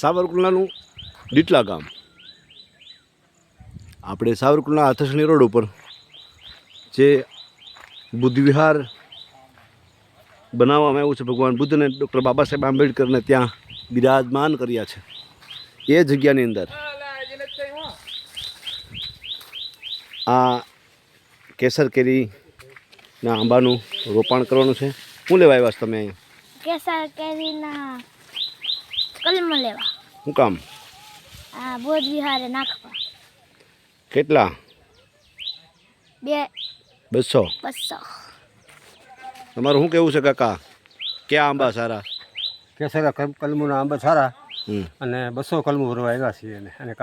સાવરકુંડલાનું ડીટલા ગામ. આપણે સાવરકુંડલા આથસણી રોડ ઉપર જે બુદ્ધ વિહાર બનાવવામાં આવ્યું છે, ભગવાન બુદ્ધને ડૉક્ટર બાબા સાહેબ આંબેડકરને ત્યાં બિરાજમાન કર્યા છે. એ જગ્યાની અંદર આ કેસર કેરીના આંબાનું રોપાણ કરવાનું છે. શું લેવા આવ્યા છો તમે અહીંયા? કેસર કેરીના કલમ લેવા. શું કામ? આ બોધ વિહારે નાખવા. કેટલા? બે. બસો. બસો. તમારું શું કેવું છે કાકા? ક્યાં આંબા સારા? કેસરા કલમુના કલમોના આંબા સારા હમ. અને બસો કલમો ભરવા આવ્યા છીએ એને. અને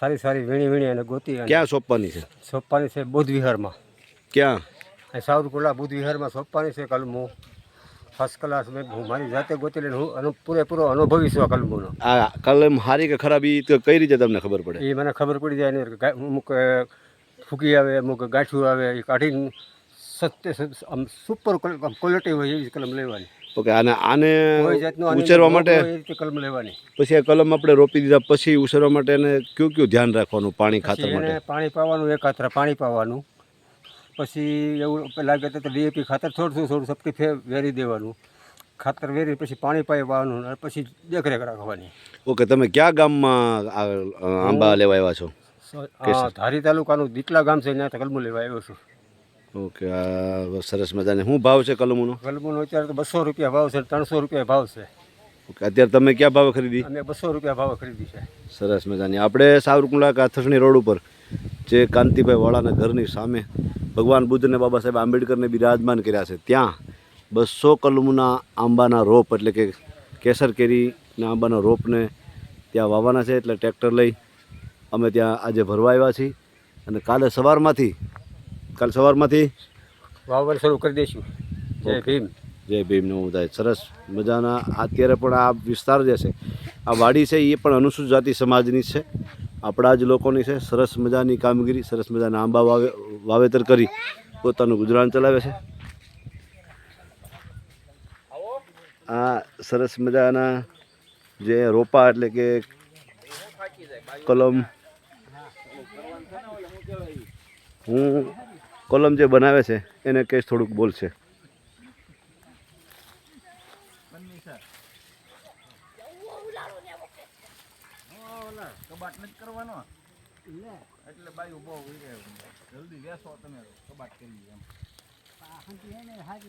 સારી સારી વીણી વીણી અને ગોતી ક્યાં સોંપવાની છે? સોંપવાની છે બુદ્ધ વિહારમાં ક્યાં? સાવરકુલા બુદ્ધ વિહારમાં સોંપવાની છે કલમો. ફર્સ્ટ ક્લાસ મેં હું મારી જાતે ગોતી લઈને હું પૂરેપૂરો અનુભવી છું આ કલમોનો. આ કલમ હારી કે ખરાબી તો કઈ રીતે તમને ખબર પડે? એ મને ખબર પડી જાય ને ગા- અમુક ફૂકી આવે અમુક ગાંઠિયું આવે એ કાઢીને સત્ય આમ સુપર ક્વોલિટી હોય એવી કલમ લેવાની. ઓકે અને આને ઉછેરવા માટે એ કલમ લેવાની. પછી આ કલમ આપણે રોપી દીધા પછી ઉછેરવા માટે એને કયું કયું ધ્યાન રાખવાનું પાણી ખાતર માટે? પાણી પાવાનું એક હાથરા પાણી પાવાનું. પછી એવું લાગે તો ડીએપી ખાતર થોડું થોડું સપટી ફે વેરી દેવાનું. ખાતર વેરી પછી પાણી પાવાનું અને પછી દેખરેખ રાખવાની. ઓકે તમે ક્યાં ગામમાં આંબા લેવા આવ્યા છો? ધારી તાલુકાનું દીટલા ગામ છે ત્યાં કલમો લેવા આવ્યો છું. ઓકે આ સરસ મજાને. શું ભાવ છે કલમોનો? કલમોનો અત્યારે તો બસો રૂપિયા ભાવ છે ત્રણસો રૂપિયા ભાવ છે. ઓકે અત્યારે તમે ક્યાં ભાવે ખરીદી? અમે બસો રૂપિયા ભાવ ખરીદી છે. સરસ મજાની. આપણે સાવરકુંડલા કાથસણી રોડ ઉપર જે કાંતિભાઈ વાળાના ઘરની સામે ભગવાન બુદ્ધને બાબા સાહેબ આંબેડકરને બિરાજમાન કર્યા છે. ત્યાં બસો કલમના આંબાના રોપ એટલે કે કેસર કેરીના આંબાના રોપને ત્યાં વાવવાના છે એટલે ટ્રેક્ટર લઈ અમે ત્યાં આજે ભરવા આવ્યા છીએ. અને કાલે સવારમાંથી કાલે સવારમાંથી વાવર શરૂ કરી દઈશું. જય ભીમ. જય ભીમનો થાય સરસ મજાના. અત્યારે પણ આ વિસ્તાર જે છે આ વાડી છે એ પણ અનુસૂચિત જાતિ સમાજની છે. આપણા જ લોકોની છે. સરસ મજાની કામગીરી સરસ મજાના આંબા વાવે વાવેતર કરી પોતાનું ગુજરાન ચલાવે છે. આ સરસ મજાના જે રોપા એટલે કે કલમ હું કલમ જે બનાવે છે એને કેસ થોડુંક બોલશે.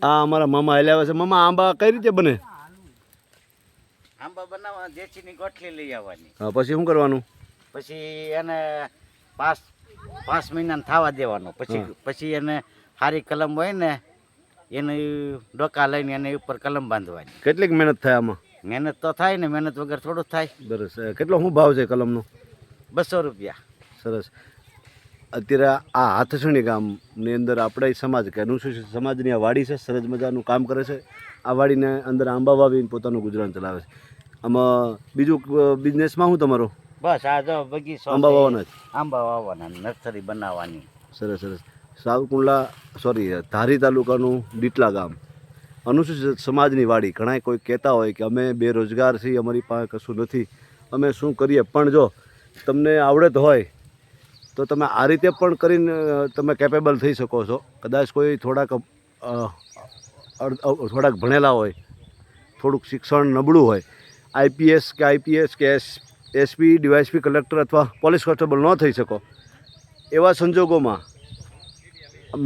આ અમારા મામા હાલ્યા આવે છે. મામા આંબા કઈ રીતે બને? આંબા બનાવવા દેશીની ગોઠલી લઈ આવવાની. હા, પછી શું કરવાનું? પછી એને પાંચ પાંચ મહિનાને થવા દેવાનો. પછી પછી એને સારી કલમ હોય ને એને ડોકા લઈને એને ઉપર કલમ બાંધવાની. કેટલીક મહેનત થાય આમાં? મહેનત તો થાય ને મહેનત વગર થોડું થાય. બરાબર. કેટલો શું ભાવ છે કલમનો? બસો રૂપિયા. સરસ. અત્યારે આ હાથસણી ગામની અંદર આપણે સમાજ કે અનુસૂચિત સમાજની આ વાડી છે સરસ મજાનું કામ કરે છે. આ વાડીને અંદર આંબા વાવીને પોતાનું ગુજરાન ચલાવે છે. આમાં બીજું બિઝનેસમાં શું તમારો? બસ આ તો બગીચો આંબા. વાવવાના આંબા વાવવાના નર્સરી બનાવવાની. સરસ સરસ. સાવકુંડલા સોરી ધારી તાલુકાનું ડીટલા ગામ. અનુસૂચિત સમાજની વાડી. ઘણા કોઈ કહેતા હોય કે અમે બેરોજગાર છીએ અમારી પાસે કશું નથી. અમે શું કરીએ? પણ જો તમને આવડત હોય તો તમે આ રીતે પણ કરીને તમે કેપેબલ થઈ શકો છો. કદાચ કોઈ થોડાક થોડાક ભણેલા હોય, થોડુંક શિક્ષણ નબળું હોય, આઈપીએસ કે આઈપીએસ કે એસ, એસપી, ડીવાયસપી કલેક્ટર અથવા પોલીસ કોન્સ્ટેબલ ન થઈ શકો, એવા સંજોગોમાં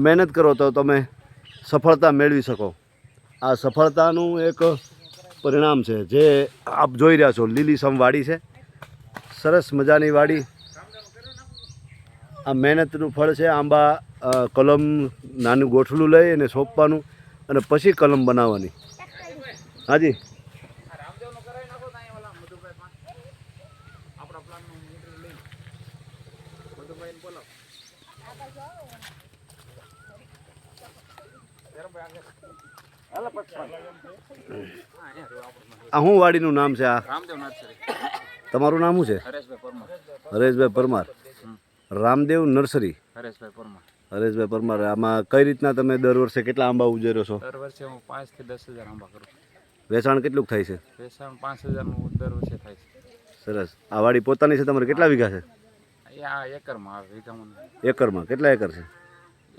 મહેનત કરો તો તમે સફળતા મેળવી શકો. આ સફળતાનું એક પરિણામ છે. જે આપ જોઈ રહ્યા છો, લીલી સમ વાડી છે. સરસ મજાની વાડી. આ મહેનતનું ફળ છે આંબા કલમ નાનું ગોઠલું લઈ અને સોંપવાનું અને પછી કલમ બનાવવાની. હાજી? આ શું વાડીનું નામ છે આ? તમારું નામ શું છે? હરેશભાઈ પરમાર. હરેશભાઈ પરમાર. રામદેવ નર્સરી. હરેશભાઈ પરમાર. હરેશભાઈ પરમાર આમાં કઈ રીતના તમે દર વર્ષે કેટલા આંબા ઉજેરો છો? દર વર્ષે હું પાંચથી દસ હજાર આંબા કરું વેચાણ કેટલું થાય છે? વેચાણ પાંચ હજારનું દર વર્ષે થાય છે. સરસ. આ વાડી પોતાની છે તમારે કેટલા વીઘા છે? આ એકરમાં આવે વીઘામાં એકરમાં. કેટલા એકર છે?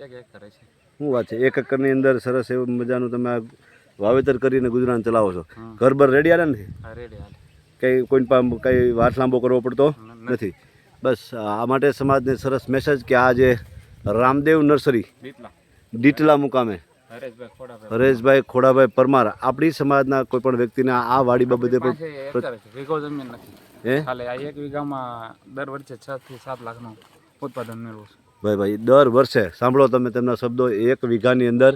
એક એકર છે. શું વાત છે? એક એકરની અંદર સરસ એવું મજાનું તમે વાવેતર કરીને ગુજરાન ચલાવો છો. ઘર બર રેડી આલે ને? આ રેડી કંઈ કોઈ કઈ કંઈ વાત લાંબો કરવો પડતો નથી. બસ આ માટે સમાજને સરસ મેસેજ કે આ જે રામદેવ નર્સરી ડીટલા મુકામે. હરેશભાઈ ખોડાભાઈ. પરમાર આપણી સમાજના કોઈ પણ વ્યક્તિને આ વાડી બાબતે પણ વીઘો જમીન નથી. ખાલી આ એક વીઘામાં દર વર્ષે છ થી સાત લાખનું ઉત્પાદન મેળવું છું. ભાઈ ભાઈ દર વર્ષે સાંભળો તમે તેમના શબ્દો એક વીઘાની અંદર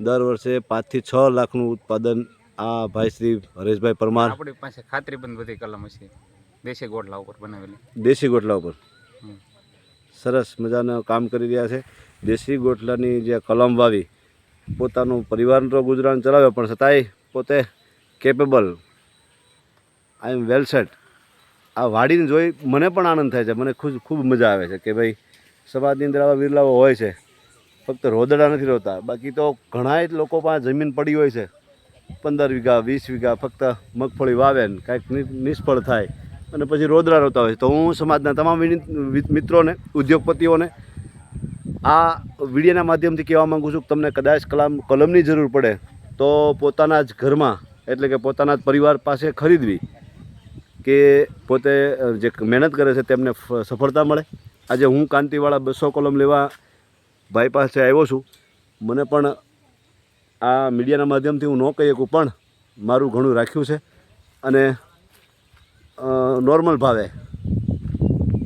દર વર્ષે પાંચથી છ લાખનું ઉત્પાદન આ ભાઈ શ્રી હરેશભાઈ પરમાર આપણી પાસે ખાતરીબંધ બધી કલમ છે દેશી ગોટલા ઉપર બનાવેલી. દેશી ગોટલા ઉપર? સરસ મજાનું કામ કરી રહ્યા છે. દેશી ગોટલાની જે કલમ વાવી પોતાનું પરિવારનું તો ગુજરાન ચલાવે પણ છતાંય પોતે કેપેબલ આઈ એમ વેલ સેટ આ વાડીને જોઈ મને પણ આનંદ થાય છે. મને ખુશ ખૂબ મજા આવે છે કે ભાઈ સમાજની અંદર આવા વિરલાઓ હોય છે. ફક્ત રોદડા નથી રહેતા બાકી તો ઘણાય જ લોકો પાસે જમીન પડી હોય છે. પંદર વીઘા વીસ વીઘા ફક્ત મગફળી વાવે ને કાંઈક નિષ્ફળ થાય. અને પછી રોદરા રોતા હોય તો હું સમાજના તમામ મિત્રોને, ઉદ્યોગપતિઓને આ વિડીયોના માધ્યમથી કહેવા માગું છું કે તમને કદાચ કલામ, કલમની જરૂર પડે, તો પોતાના જ ઘરમાં, એટલે કે પોતાના જ પરિવાર પાસે ખરીદવી કે પોતે જે મહેનત કરે છે તેમને સફળતા મળે. આજે હું કાંતિવાળા બસો કલમ લેવા ભાઈ પાસે આવ્યો છું. મને પણ આ મીડિયાના માધ્યમથી હું ન કહી શકું, પણ મારું ઘણું રાખ્યું છે. અને નોર્મલ ભાવે.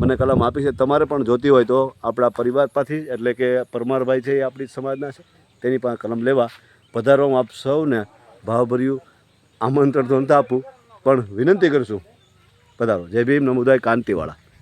મને કલમ આપી છે. તમારે પણ જોતી હોય તો આપણા પરિવાર પાસેથી, એટલે કે પરમારભાઈ છે એ આપણી સમાજના છે, તેની પાસે કલમ લેવા. પધારવા હું આપ સૌને ભાવભર્યું આમંત્રણ તો આપું. પણ વિનંતી કરશું પધારો. જય ભીમ, નમુદાય, કાંતિવાળા.